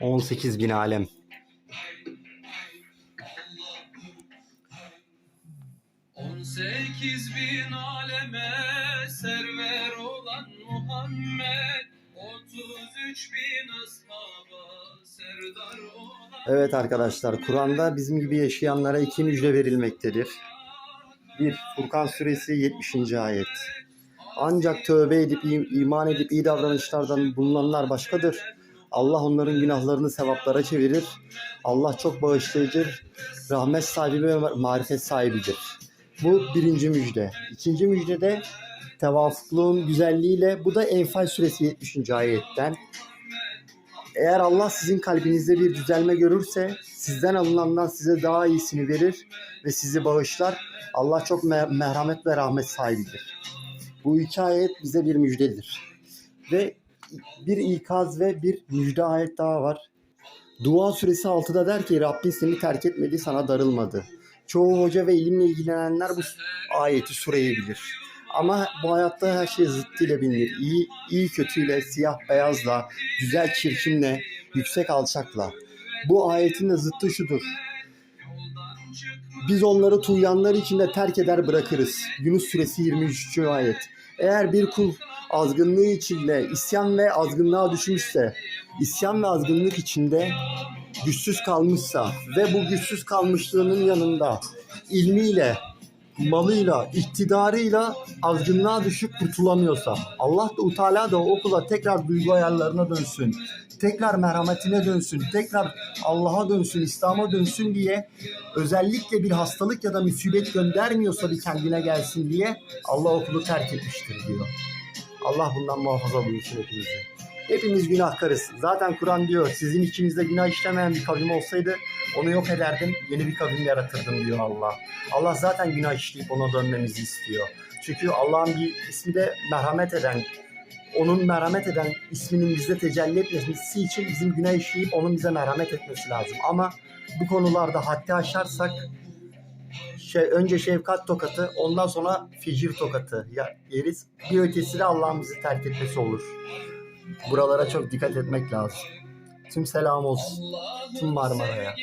18 bin alem. Sekiz bin aleme server olan Muhammed 33 bin ashaba serdar olan Evet arkadaşlar Kur'an'da bizim gibi yaşayanlara iki müjde verilmektedir. 1. Furkan suresi 70. ayet. Ancak tövbe edip im- iman edip iyi davranışlardan bulunanlar başkadır. Allah onların günahlarını sevaplara çevirir. Allah çok bağışlayıcıdır. Rahmet sahibi ve marifet sahibidir. Bu birinci müjde. İkinci müjde de tevafukluğun güzelliğiyle bu da Enfal suresi 70. ayetten. Eğer Allah sizin kalbinizde bir düzelme görürse sizden alınandan size daha iyisini verir ve sizi bağışlar. Allah çok mer- merhamet ve rahmet sahibidir. Bu iki ayet bize bir müjdedir. Ve bir ikaz ve bir müjde ayet daha var. Dua suresi 6'da der ki Rabbin seni terk etmedi sana darılmadı. Çoğu hoca ve ilimle ilgilenenler bu ayeti sureyi bilir. Ama bu hayatta her şey zıttıyla bilinir. İyi, iyi kötüyle, siyah beyazla, güzel çirkinle, yüksek alçakla. Bu ayetin de zıttı şudur. Biz onları tuğyanlar içinde terk eder bırakırız. Yunus suresi 23. ayet. Eğer bir kul azgınlığı içinde isyan ve azgınlığa düşmüşse, isyan ve azgınlık içinde güçsüz kalmışsa ve bu güçsüz kalmışlığının yanında ilmiyle, malıyla, iktidarıyla azgınlığa düşüp kurtulamıyorsa Allah da Teala da o kula tekrar duygu ayarlarına dönsün. Tekrar merhametine dönsün. Tekrar Allah'a dönsün, İslam'a dönsün diye özellikle bir hastalık ya da musibet göndermiyorsa bir kendine gelsin diye Allah okulu terk etmiştir diyor. Allah bundan muhafaza buyursun hepimizi. Hepimiz günahkarız. Zaten Kur'an diyor sizin içinizde günah işlemeyen bir kavim olsaydı onu yok ederdim, yeni bir kavim yaratırdım diyor Allah. Allah zaten günah işleyip ona dönmemizi istiyor. Çünkü Allah'ın bir ismi de merhamet eden, onun merhamet eden isminin bizde tecelli etmesi için bizim günah işleyip onun bize merhamet etmesi lazım. Ama bu konularda haddi aşarsak şey, önce şefkat tokatı, ondan sonra ficir tokatı ya, yeriz. Bir ötesi de Allah'ın bizi terk etmesi olur. Buralara çok dikkat etmek lazım. Tüm selam olsun. Tüm Marmara'ya.